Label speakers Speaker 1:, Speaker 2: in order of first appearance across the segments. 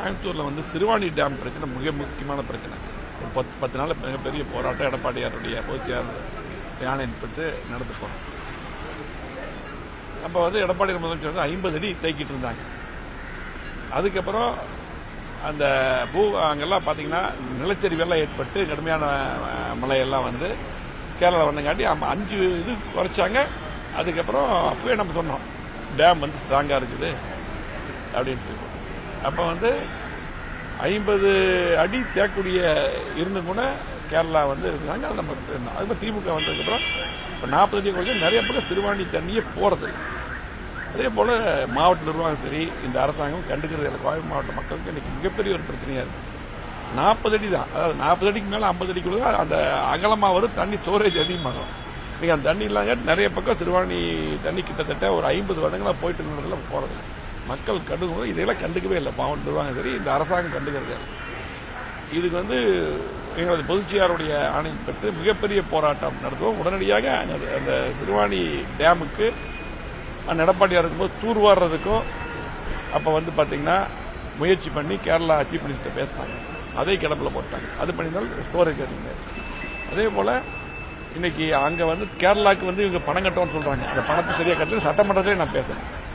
Speaker 1: கோயம்புத்தூரில் வந்து சிறுவாணி டேம் பிரச்சனை மிக முக்கியமான பிரச்சனை. ஒரு பத்து பத்து நாள் மிகப்பெரிய போராட்டம் எடப்பாடியாருடைய பொதுச்செயலாளர் ஏற்பட்டு நடந்து போகிறோம் அப்போ வந்து எடப்பாடி முதலமைச்சர் வந்து ஐம்பது அடி தேக்கிட்டு இருந்தாங்க. அதுக்கப்புறம் அந்த பூ அங்கெல்லாம் பார்த்தீங்கன்னா நிலச்சரிவெல்லாம் ஏற்பட்டு கடுமையான மழையெல்லாம் வந்து கேரளா வந்தங்காட்டி அஞ்சு இது குறைச்சாங்க. அதுக்கப்புறம் அப்பவே நம்ம சொன்னோம் டேம் வந்து ஸ்ட்ராங்காக இருக்குது அப்படின்ட்டு. அப்போ வந்து ஐம்பது அடி தேக்கூடிய இருந்து கூட கேரளா வந்து இருந்தாங்க. அது நம்ம அதுக்கப்புறம் திமுக வந்ததுக்கப்புறம் இப்போ நாற்பது அடி குறைஞ்சு நிறைய பக்கம் சிறுவாணி தண்ணியே போகிறது அதே போல் மாவட்ட நிர்வாகம் சரி இந்த அரசாங்கம் கண்டுக்கிறது எனக்கு கோவை மாவட்ட மக்களுக்கு இன்றைக்கி மிகப்பெரிய ஒரு பிரச்சனையாக இருக்குது நாற்பது அடி தான். அதாவது நாற்பது அடிக்கு மேலே ஐம்பது அடிக்குள்ள தான் அந்த அகலமாக வரும் தண்ணி ஸ்டோரேஜ் அதிகமாகும். இன்றைக்கி அந்த தண்ணி இல்லாங்க நிறைய பக்கம் சிறுவாணி தண்ணி கிட்டத்தட்ட ஒரு ஐம்பது வருடங்களாக போயிட்டு இருந்ததுல போகிறது மக்கள் கண்டுக்கணும் இதெல்லாம் கண்டுக்கவே இல்லை. மாவட்ட நிர்வாகம் சரி இந்த அரசாங்கம் கண்டுக்கிறது இதுக்கு வந்து எங்களது பொதுச்சியாருடைய ஆணையம் பெற்று மிகப்பெரிய போராட்டம் நடத்துவோம். உடனடியாக அந்த- அந்த சிறுவாணி டேமுக்கு எடப்பாடியாக இருக்கும்போது தூர்வாடுறதுக்கும் அப்போ வந்து பார்த்தீங்கன்னா முயற்சி பண்ணி கேரளா சீஃப் மினிஸ்டர் பேசினாங்க. அதே கிடப்பில் போட்டாங்க. அது பண்ணினால் ஸ்டோரேஜ் அதிகமாக அதே போல் இன்னைக்கு அங்கே வந்து கேரளாவுக்கு வந்து இவங்க பணம் கட்டோன்னு சொல்கிறாங்க அந்த பணத்தை சரியாக கட்டல. சட்டமன்றத்திலே நான் பேசுகிறேன்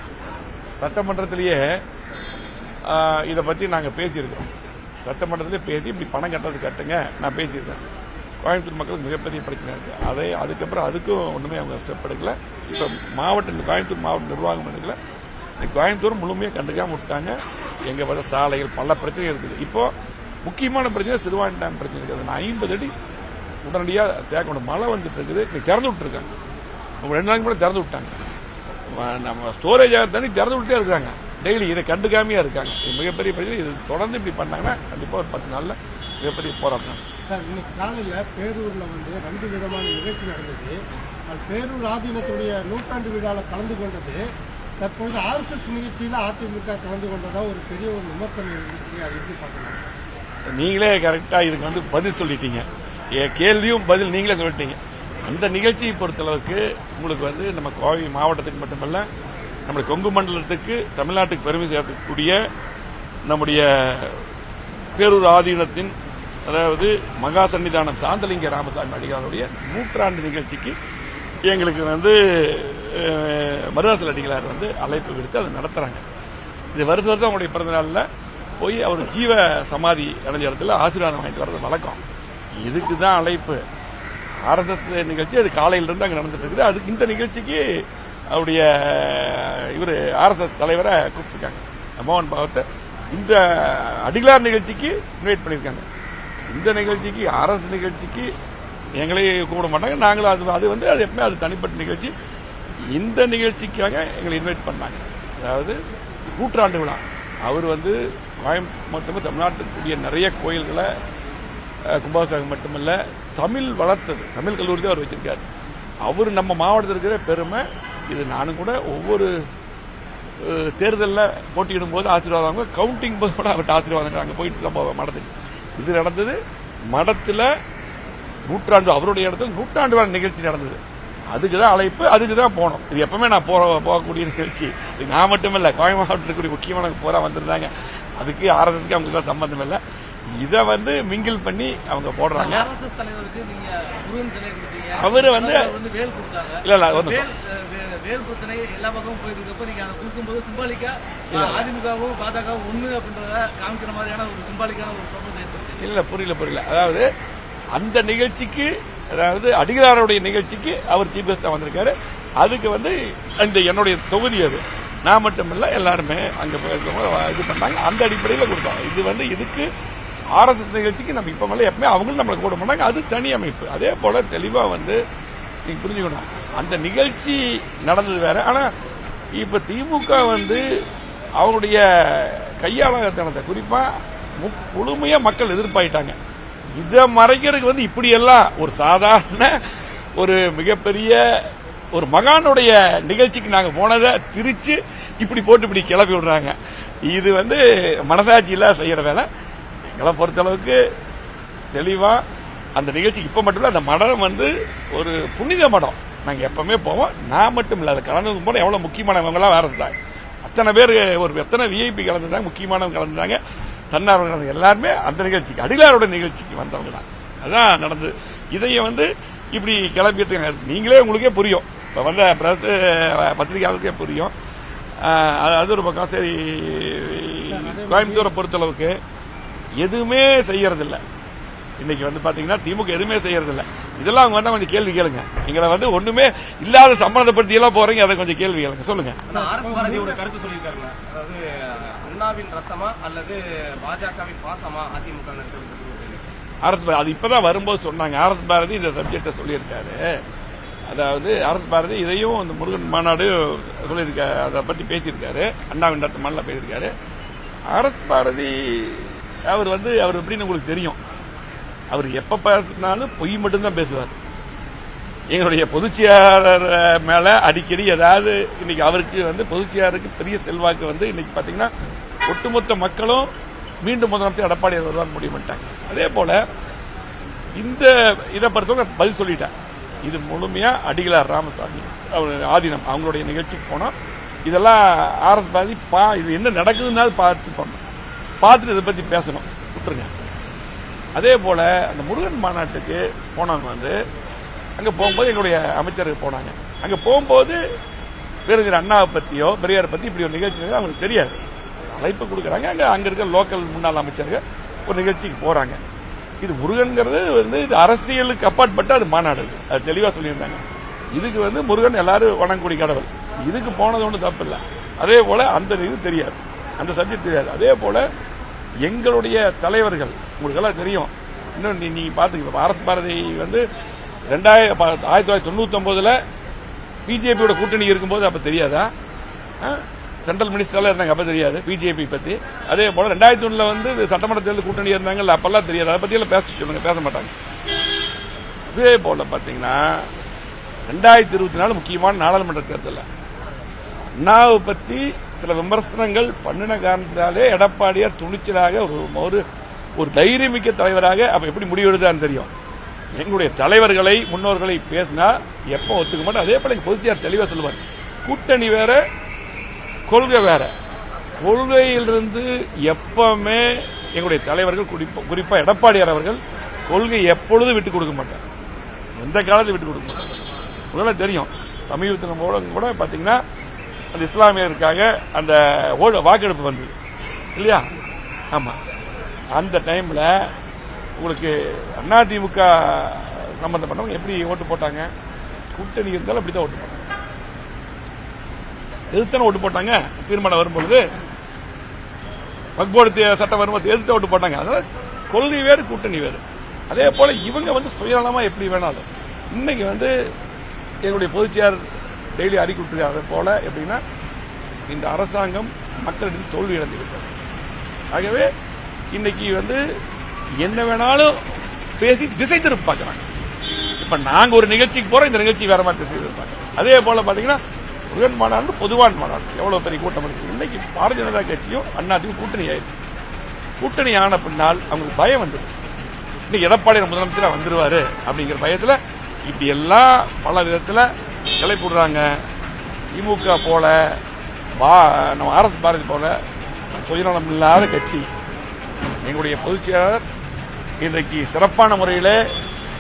Speaker 1: சட்டமன்றத்திலேயே இதை பற்றி நாங்கள் பேசியிருக்கோம். சட்டமன்றத்திலே பேசி இப்படி பணம் கட்டுறது கட்டுங்க. நான் பேசியிருக்கேன். கோயம்புத்தூர் மக்களுக்கு மிகப்பெரிய பிரச்சனை இருக்குது அதை அதுக்கப்புறம் அதுக்கும் ஒன்றுமே அவங்க ஸ்டெப் எடுக்கல. இப்போ மாவட்ட கோயம்புத்தூர் மாவட்ட நிர்வாகம் எடுக்கல. கோயம்புத்தூர் முழுமையாக கண்டுக்காம விட்டாங்க. எங்கள் வர சாலைகள் பல பிரச்சனை இருக்குது. இப்போது முக்கியமான பிரச்சனை சிறுவாணி டேம் பிரச்சனை இருக்குது. நான் ஐம்பது அடி உடனடியாக தேக்கணும் மழை வந்துட்டு இருக்குது. இன்னைக்கு திறந்து விட்டுருக்காங்க. அவங்க ரெண்டு நாளைக்கு கூட திறந்து விட்டாங்க. நம்ம ஸ்டோரேஜ் தண்ணி திறந்து விட்டே இருக்காங்க. டெய்லி இதை கண்டுக்காமையா இருக்காங்க. இது மிகப்பெரிய பிரச்சனை. இது தொடர்ந்து இப்படி பண்ணாங்கன்னா கண்டிப்பாக ஒரு பத்து நாளில் மிகப்பெரிய போராட்டம்.
Speaker 2: சார் இன்னைக்கு காலையில் பேரூர்ல வந்து ரெண்டு விதமான நிகழ்ச்சி நடந்தது. பேரூர் ஆதீனத்துடைய நூற்றாண்டு விழாவில் கலந்து கொண்டது. தற்பொழுது ஆர்எஸ்எஸ் நிகழ்ச்சியில் அதிமுக கலந்து கொண்டதா ஒரு பெரிய ஒரு விமர்சனம் இருந்துச்சு. அது எப்படி பார்க்கலாம்?
Speaker 1: நீங்களே கரெக்டாக இதுக்கு வந்து பதில் சொல்லிட்டீங்க. என் கேள்வியும் பதில் நீங்களே சொல்லிட்டீங்க. அந்த நிகழ்ச்சியை பொறுத்தளவுக்கு உங்களுக்கு வந்து நம்ம கோவை மாவட்டத்துக்கு மட்டுமல்ல நம்முடைய கொங்கு மண்டலத்துக்கு தமிழ்நாட்டுக்கு பெருமை சேர்க்கக்கூடிய நம்முடைய பேரூர் ஆதீனத்தின் அதாவது மகா சன்னிதானம் சாந்தலிங்க ராமசாமி அடிகளாருடைய நூற்றாண்டு நிகழ்ச்சிக்கு எங்களுக்கு வந்து மருதாசல் அடிகளார் வந்து அழைப்பு விடுத்து அதை நடத்துறாங்க. இது வருஷ வருஷம் அவங்களுடைய பிறந்தநாளில் போய் அவர் ஜீவ சமாதி அடைஞ்ச இடத்துல ஆசீர்வாதம் வாங்கிட்டு வர்றது வழக்கம். இதுக்கு தான் அழைப்பு. ஆர்எஸ்எஸ் நிகழ்ச்சி அது காலையிலிருந்து இருந்து நடந்துட்டு இருக்குது. அதுக்கு இந்த நிகழ்ச்சிக்கு அவருடைய இவர் ஆர்எஸ்எஸ் தலைவரை கூப்பிட்டுருக்காங்க. மோகன் பகவத்தை. இந்த அடிகளார் நிகழ்ச்சிக்கு இன்வைட் பண்ணியிருக்காங்க. இந்த நிகழ்ச்சிக்கு அரசு நிகழ்ச்சிக்கு எங்களே கூப்பிட மாட்டாங்க. நாங்களும் அது அது வந்து அது எப்பவுமே அது தனிப்பட்ட நிகழ்ச்சி. இந்த நிகழ்ச்சிக்காக எங்களை இன்வைட் பண்ணாங்க. அதாவது நூற்றாண்டு விழா. அவர் வந்து கோயம்பு மட்டுமே தமிழ்நாட்டுக்குரிய நிறைய கோயில்களை கும்பாசாகம் மட்டுமல்ல தமிழ் வளர்த்தது. தமிழ் கல்லூரி தான் அவர் வச்சிருக்காரு. அவர் நம்ம மாவட்டத்தில் இருக்கிற பெருமை இது நானும் கூட ஒவ்வொரு தேர்தலில் போட்டியிடும் போது ஆசீர்வாதம் கவுண்டிங் போது கூட அவர்கிட்ட ஆசீர்வாதம் அங்கே போயிட்டு நம்ம மடத்துக்கு. இது நடந்தது மடத்தில் நூற்றாண்டு அவருடைய இடத்துல நூற்றாண்டு வேலை நிகழ்ச்சி நடந்தது. அதுக்கு தான் அழைப்பு அதுக்கு தான் போனோம். இது எப்பவுமே நான் போற போகக்கூடிய நிகழ்ச்சி. இது நான் மட்டும் இல்லை கோவை இருக்கக்கூடிய முக்கியமான போரா வந்திருந்தாங்க. அதுக்கு ஆரம்பத்துக்கு அவங்களுக்கு சம்பந்தம் இல்லை. இதை வந்து மிங்கிள் பண்ணி அவங்க போடுறாங்க. அவரு வந்து- இல்ல இல்ல
Speaker 3: ஏற்படுத்தி
Speaker 1: இல்ல புரியல புரியல. அதாவது அந்த நிகழ்ச்சிக்கு அதாவது அடிகளாருடைய நிகழ்ச்சிக்கு அவர் கெஸ்டா வந்திருக்காரு. அதுக்கு வந்து இந்த என்னுடைய தொகுதி அது. நான் மட்டும் இல்ல எல்லாருமே அங்க போயிருக்கவங்க இது பண்ணாங்க அந்த அடிப்படையில் கொடுத்தோம். இது வந்து இதுக்கு ஆர்எஸ்எஸ் நிகழ்ச்சிக்கு நம்ம இப்ப மேல எப்பவுமே அவங்களும் நம்மளை கூட மாட்டாங்க. அது தனி அமைப்பு. அதே போல தெளிவா வந்து நீங்க புரிஞ்சுக்கணும். அந்த நிகழ்ச்சி நடந்தது வேற. ஆனா இப்ப திமுக வந்து அவருடைய கையாளத்தனத்தை குறிப்பா முழுமையாக முழுமையா மக்கள் எதிர்ப்பாயிட்டாங்க. இதை மறைக்கிறதுக்கு வந்து இப்படி எல்லாம் ஒரு சாதாரண ஒரு மிகப்பெரிய ஒரு மகானுடைய நிகழ்ச்சிக்கு நாங்க போனதை திரிச்சு இப்படி போட்டு இப்படி கிளப்பி விடுறாங்க. இது வந்து மனசாட்சியில செய்யற வேலை. எங்களை பொறுத்தளவுக்கு தெளிவா அந்த நிகழ்ச்சிக்கு இப்ப மட்டும் இல்ல அந்த மடம் வந்து ஒரு புனித மடம். நாங்க எப்பவுமே போவோம். நான் மட்டும் இல்ல அதை கலந்து போன எவ்வளவு முக்கியமானவங்க எல்லாம் வேற இருந்தாங்க அத்தனை பேர் ஒரு எத்தனை விஐபி கலந்துருந்தாங்க முக்கியமானவங்க கலந்துருந்தாங்க தன்னார்வலர்கள் எல்லாருமே அந்த நிகழ்ச்சிக்கு அடிகளாரோட நிகழ்ச்சிக்கு வந்தவங்க தான். அதான் நடந்தது. இதையும் வந்து இப்படி இருக்காங்க. நீங்களே உங்களுக்கே புரியும். இப்போ வந்த பிரஸ் பத்திரிகையாளருக்கே புரியும். அது ஒரு பக்கம். சரி கோயம்புத்தூரை பொறுத்தளவுக்கு எதுவுமே செய்யறதில்ல. இன்னைக்கு வந்து பாத்தீங்கன்னா திமுக எதுவுமே செய்யறதில்ல. இதெல்லாம் அவங்க வந்தா கொஞ்சம் கேள்வி கேளுங்க. எங்களை வந்து ஒண்ணுமே இல்லாத சம்பந்தப்படுத்தி எல்லாம் போறீங்க அதை கொஞ்சம் கேள்வி கேளுங்க. சொல்லுங்க.
Speaker 4: கருத்து சொல்லியிருக்காருங்க. அதாவது அண்ணாவின் ரத்தமா அல்லது பாஜகவின் பாசமா அதிமுக
Speaker 1: பாரதி அது இப்பதான் வரும்போது சொன்னாங்க. ஆர்எஸ் பாரதி இந்த சப்ஜெக்டை சொல்லியிருக்காரு. அதாவது ஆர்எஸ் பாரதி இதையும் இந்த முருகன் மாநாடு சொல்லியிருக்காரு அதை பத்தி பேசியிருக்காரு. அண்ணாவின் ரத்தமால பேசியிருக்காரு. ஆர்எஸ் பாரதி அவர் வந்து அவர் எப்படின்னு உங்களுக்கு தெரியும். அவர் எப்ப பேசினாலும் பொய் மட்டும்தான் பேசுவார். எங்களுடைய பொதுச்செயலாளர் மேல அடிக்கடி ஏதாவது இன்னைக்கு அவருக்கு வந்து பொதுச்செயலாளருக்கு பெரிய செல்வாக்கு வந்து இன்னைக்கு பாத்தீங்கன்னா ஒட்டுமொத்த மக்களும் மீண்டும் முதலமைச்சர் எடப்பாடி வருவார் முடிவு பண்ணிட்டாங்க. அதே போல இந்த இதை பொறுத்தவரை பதில் சொல்லிட்டேன். இது முழுமையா அடிகளார் ராமசாமி அவர் ஆதீனம். அவங்களுடைய நிகழ்ச்சிக்கு போனோம். இதெல்லாம் ஆர்எஸ் பாதி பா இது என்ன நடக்குதுன்னா பார்த்து பண்ணோம் பார்த்துட்டு இதை பற்றி பேசணும். விட்டுருங்க. அதே போல் அந்த முருகன் மாநாட்டுக்கு போனவங்க வந்து அங்கே போகும்போது எங்களுடைய அமைச்சர்கள் போனாங்க. அங்கே போகும்போது பேருங்கிற அண்ணாவை பற்றியோ பெரியாரை பற்றி இப்படி ஒரு நிகழ்ச்சி அவங்களுக்கு தெரியாது. அழைப்பு கொடுக்குறாங்க. அங்கே அங்கே இருக்க லோக்கல் முன்னாள் அமைச்சர்கள் ஒரு நிகழ்ச்சிக்கு போகிறாங்க இது முருகன்கிறது வந்து இது அரசியலுக்கு அப்பாற்பட்டு அது மாநாடு அது. தெளிவாக சொல்லியிருந்தாங்க. இதுக்கு வந்து முருகன் எல்லாரும் வணங்கக்கூடிய கடவுள். இதுக்கு போனது ஒன்றும் தப்பு இல்லை. அதே போல் அந்த இது தெரியாது. அந்த சப்ஜெக்ட் தெரியாது. அதே போல் எங்களுடைய தலைவர்கள் உங்களுக்கு எல்லாம் தெரியும். இன்னும் நீ நீங்க பாத்துக்க அரசு பாரதி வந்து ரெண்டாயிரம் ஆயிரத்தி தொள்ளாயிரத்தி தொண்ணூத்தி ஒன்பதுல பிஜேபியோட கூட்டணி இருக்கும்போது அப்ப தெரியாதா? சென்ட்ரல் மினிஸ்டர்லாம் இருந்தாங்க அப்ப தெரியாது பிஜேபி பத்தி. அதே போல ரெண்டாயிரத்தி ஒண்ணுல வந்து சட்டமன்ற தேர்தல் கூட்டணி இருந்தாங்கல்ல அப்பெல்லாம் தெரியாது. அதை பத்தி எல்லாம் பேச சொல்லுங்க பேச மாட்டாங்க. இதே போல பாத்தீங்கன்னா ரெண்டாயிரத்தி இருபத்தி நாலு முக்கியமான நாடாளுமன்ற தேர்தல் அண்ணாவை பத்தி சில விமர்சனங்கள் பண்ணின காரணத்தினாலே எடப்பாடியார் துணிச்சலாக ஒரு ஒரு ஒரு தைரியமிக்க தலைவராக அப்போ எப்படி முடிவெடுத்தான்னு தெரியும். எங்களுடைய தலைவர்களை முன்னோர்களை பேசினா எப்போ ஒத்துக்க மாட்டோம். அதே போல பொதுச்சியார் தெளிவாக சொல்லுவார். கூட்டணி வேற கொள்கை வேற. கொள்கையிலிருந்து எப்பவுமே எங்களுடைய தலைவர்கள் குறிப்பாக எடப்பாடியார் அவர்கள் கொள்கை எப்பொழுதும் விட்டு கொடுக்க மாட்டார். எந்த காலத்தில் விட்டு கொடுக்க மாட்டார். உங்களுக்கு தெரியும். சமீபத்தில் கூட கூட பார்த்தீங்கன்னா அந்த இஸ்லாமியருக்காக அந்த ஓடு வாக்கெடுப்பு வந்தது. இல்லையா? ஆமா. அந்த டைம்ல உங்களுக்கு அதிமுக சம்பந்தப்பட்டவங்க எப்படி ஓட்டு போட்டாங்க? கூட்டணி இருந்தாலும் அப்படி தான் ஓட்டு போட்டாங்க. எதிர்த்தான ஓட்டு போட்டாங்க. தீர்மானம் வரும்பொழுது வக்போர்டு சட்டம் வரும்போது எதிர்த்து ஓட்டு போட்டாங்க. அதனால் கொள்கை வேறு கூட்டணி வேறு. அதே போல இவங்க வந்து சுயநலமா எப்படி வேணாலும். இன்னைக்கு வந்து எங்களுடைய பொதுச்செயர் டெய்லி அறிக்கை விட்டுருக்காங்க அதே போல எப்படின்னா இந்த அரசாங்கம் மக்களிடம் தோல்வி இழந்து ஆகவே இன்னைக்கு வந்து என்ன வேணாலும் பேசி திசை திருப்ப பார்க்கறாங்க இப்ப நாங்க ஒரு நிகழ்ச்சிக்கு போறோம் இந்த நிகழ்ச்சி வேற மாதிரி திசை திருப்பாங்க அதே போல பாத்தீங்கன்னா முருகன் மாநாடு பொதுவான் மாநாடு. எவ்வளவு பெரிய கூட்டம் இருக்கு. இன்னைக்கு பாரதிய ஜனதா கட்சியும் அண்ணாத்தையும் கூட்டணி ஆயிடுச்சு. கூட்டணி ஆன பின்னால் அவங்களுக்கு பயம் வந்துருச்சு. இன்னைக்கு எடப்பாடி முதலமைச்சரா வந்துருவாரு அப்படிங்கிற பயத்துல இப்படி எல்லாம் பல விதத்துல கிளப்பிடுறாங்க திமுக போல பா- நம்ம அரசு பாரதி போல சுயநலம் இல்லாத கட்சி. எங்களுடைய பொதுச் செயலாளர் இன்றைக்கு சிறப்பான முறையில்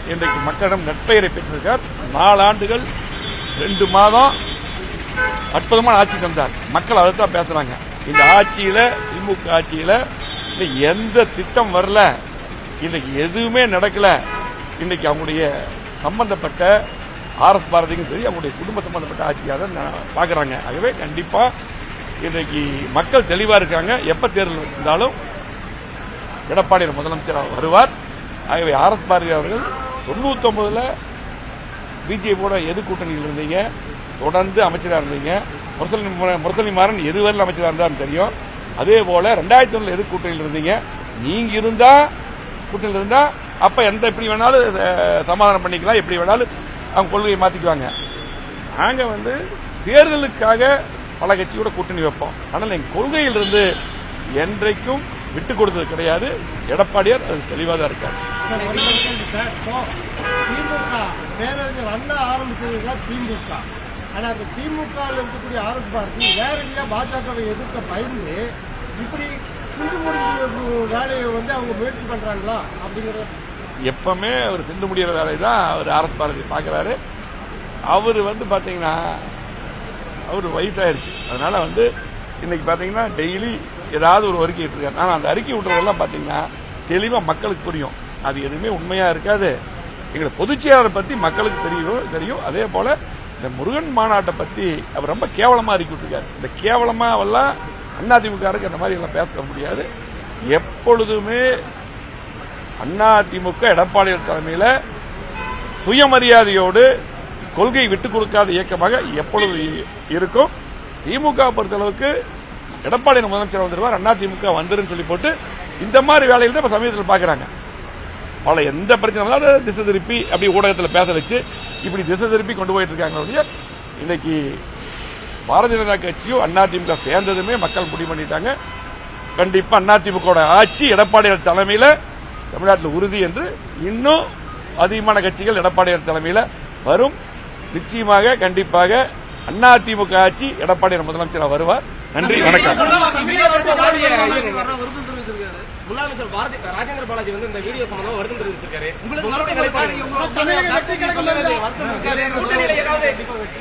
Speaker 1: இன்றைக்கு மக்களிடம் நட்பெயரை பெற்றிருக்கார். நாலு ஆண்டுகள் ரெண்டு மாதம் அற்புதமான ஆட்சி தந்தார். மக்கள் அதான் பேசுகிறாங்க இந்த ஆட்சியில் திமுக ஆட்சியில் இந்த எந்த திட்டம் வரல இன்னைக்கு எதுவுமே நடக்கல. இன்னைக்கு அவங்களுடைய சம்பந்தப்பட்ட ஆர்எஸ் பாரதிக்கும் சரி அவங்களுடைய குடும்ப சம்பந்தப்பட்ட ஆட்சியாக தான் பார்க்குறாங்க. ஆகவே கண்டிப்பாக இன்றைக்கு மக்கள் தெளிவாக இருக்காங்க. எப்போ தேர்தல் இருந்தாலும் எடப்பாடி முதலமைச்சர் வருவார். ஆகவே ஆர்எஸ் பாரதி அவர்கள் தொண்ணூத்தி பிஜேபியோட எது கூட்டணியில் இருந்தீங்க? தொடர்ந்து அமைச்சராக இருந்தீங்க. முரசலி முரசலி மாறன் எதுவரையில் அமைச்சராக இருந்தாலும் தெரியும். அதே போல ரெண்டாயிரத்தி ஒன்றில் எது கூட்டணியில் இருந்தீங்க? நீங்க இருந்தா கூட்டணியில் இருந்தா அப்ப எந்த எப்படி வேணாலும் சமாதானம் பண்ணிக்கலாம். எப்படி வேணாலும் அவங்க கொள்கையை மாத்திக்குவாங்க. நாங்க வந்து தேர்தலுக்காக பல கட்சியோட கூட்டணி வைப்போம். ஆனால் எங்க கொள்கையிலிருந்து என்றைக்கும் விட்டு கொடுத்தது கிடையாது. எடப்பாடியார் அது தெளிவாக தான் இருக்காரு.
Speaker 2: திமுக பேரறிஞர் அண்ணா ஆரம்பிச்சதுதான் திமுக. ஆனா அந்த திமுக இருக்கக்கூடிய ஆர்எஸ் பாரதி நேரடியா பாஜகவை எதிர்க்க பயந்து இப்படி சிந்து முடிவு வேலையை வந்து அவங்க முயற்சி பண்றாங்களா அப்படிங்கிற
Speaker 1: எப்பவுமே அவர் சிந்து முடிகிற வேலையை தான் அவர் ஆர்எஸ் பாரதி பார்க்குறாரு அவர் வந்து பார்த்தீங்கன்னா அவர் வயசாயிருச்சு. அதனால வந்து இன்னைக்கு பார்த்தீங்கன்னா டெய்லி ஏதாவது ஒரு அறிக்கை இருக்காரு ஆனால் அந்த அறிக்கை விட்டுறதெல்லாம் பார்த்தீங்கன்னா தெளிவாக மக்களுக்கு புரியும். அது எதுவுமே உண்மையாக இருக்காது. எங்களை பொதுச்செயலாளர் பற்றி மக்களுக்கு தெரியும் தெரியும். அதே போல் இந்த முருகன் மாநாட்டை பற்றி அவர் ரொம்ப கேவலமாக அறிக்கை விட்டுருக்காரு. இந்த கேவலமாவெல்லாம் அதிமுகருக்கு அந்த மாதிரி எல்லாம் பேச முடியாது. எப்பொழுதுமே அண்ணா திமுக எடப்பாடி தலைமையில் சுயமரியாதையோடு கொள்கை விட்டுக் கொடுக்காத இயக்கமாக எப்பொழுது இருக்கும்? திமுக பொறுத்தளவுக்கு எடப்பாடி முதலமைச்சர் வந்துடுவார் அண்ணா திமுக வந்துருன்னு சொல்லி போட்டு இந்த மாதிரி வேலையில் தான் இப்போ சமீபத்தில் பார்க்குறாங்க பல எந்த பிரச்சனை வந்தாலும் திசை திருப்பி அப்படி ஊடகத்தில் பேச வச்சு இப்படி திசை திருப்பி கொண்டு போயிட்டு இருக்காங்க இன்னைக்கு பாரதிய ஜனதா கட்சியும் அதிமுக சேர்ந்ததுமே மக்கள் முடிவு பண்ணிட்டாங்க. கண்டிப்பா அதிமுக ஆட்சி எடப்பாடி தலைமையில் தமிழ்நாட்டில் உறுதி என்று இன்னும் அதிகமான கட்சிகள் எடப்பாடியார் தலைமையில் வரும். நிச்சயமாக கண்டிப்பாக அண்ணா அதிமுக ஆட்சி எடப்பாடியார் முதலமைச்சராக வருவார். நன்றி வணக்கம்.
Speaker 3: வருத்தம்
Speaker 4: பாரதி ராஜேந்திர பாலாஜி வந்து இந்த வீடியோ சம்பந்தமா வருத்தம் தெரிவிச்சிருக்காரு